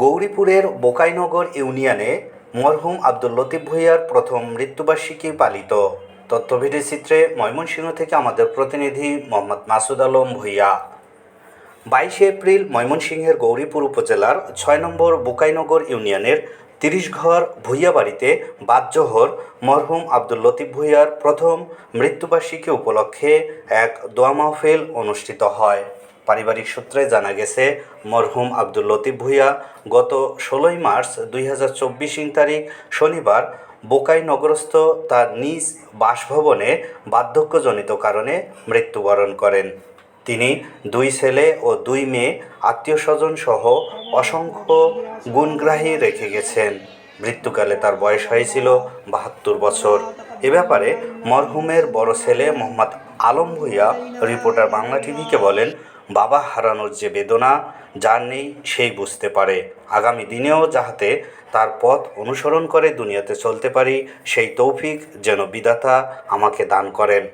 গৌরীপুরের বোকাইনগর ইউনিয়নে মরহুম আব্দুল লতিফ ভূঁইয়ার প্রথম মৃত্যুবার্ষিকী পালিত। তথ্যভিডিও চিত্রে ময়মনসিংহ থেকে আমাদের প্রতিনিধি মোহাম্মদ মাসুদ আলম ভূঁইয়া। বাইশে এপ্রিল ময়মনসিংহের গৌরীপুর উপজেলার ছয় নম্বর বোকাইনগর ইউনিয়নের তিরিশ ঘর ভূঁইয়া বাড়িতে বাদজোহর মরহুম আব্দুল লতিফ ভূঁইয়ার প্রথম মৃত্যুবার্ষিকী উপলক্ষে এক দোয়া মাহফিল অনুষ্ঠিত হয়। পারিবারিক সূত্রে জানা গেছে, মরহুম আব্দুল লতিফ ভূঁইয়া গত ষোলোই মার্চ দুই হাজার চব্বিশ তারিখ শনিবার বোকাই নগরস্থ তার নিজ বাসভবনে বার্ধক্যজনিত কারণে মৃত্যুবরণ করেন। তিনি দুই ছেলে ও দুই মেয়ে আত্মীয় স্বজন সহ অসংখ্য গুণগ্রাহী রেখে গেছেন। মৃত্যুকালে তার বয়স হয়েছিল বাহাত্তর বছর। এ ব্যাপারে মরহুমের বড় ছেলে মোহাম্মদ আলম ভূঁইয়া, রিপোর্টার বাংলা টিভিকে বলেন, বাবা হারানোর যে বেদনা, যার নেই সেই বুঝতে পারে। আগামী দিনেও যাহাতে তার পথ অনুসরণ করে দুনিয়াতে চলতে পারি, সেই তৌফিক যেন বিধাতা আমাকে দান করেন।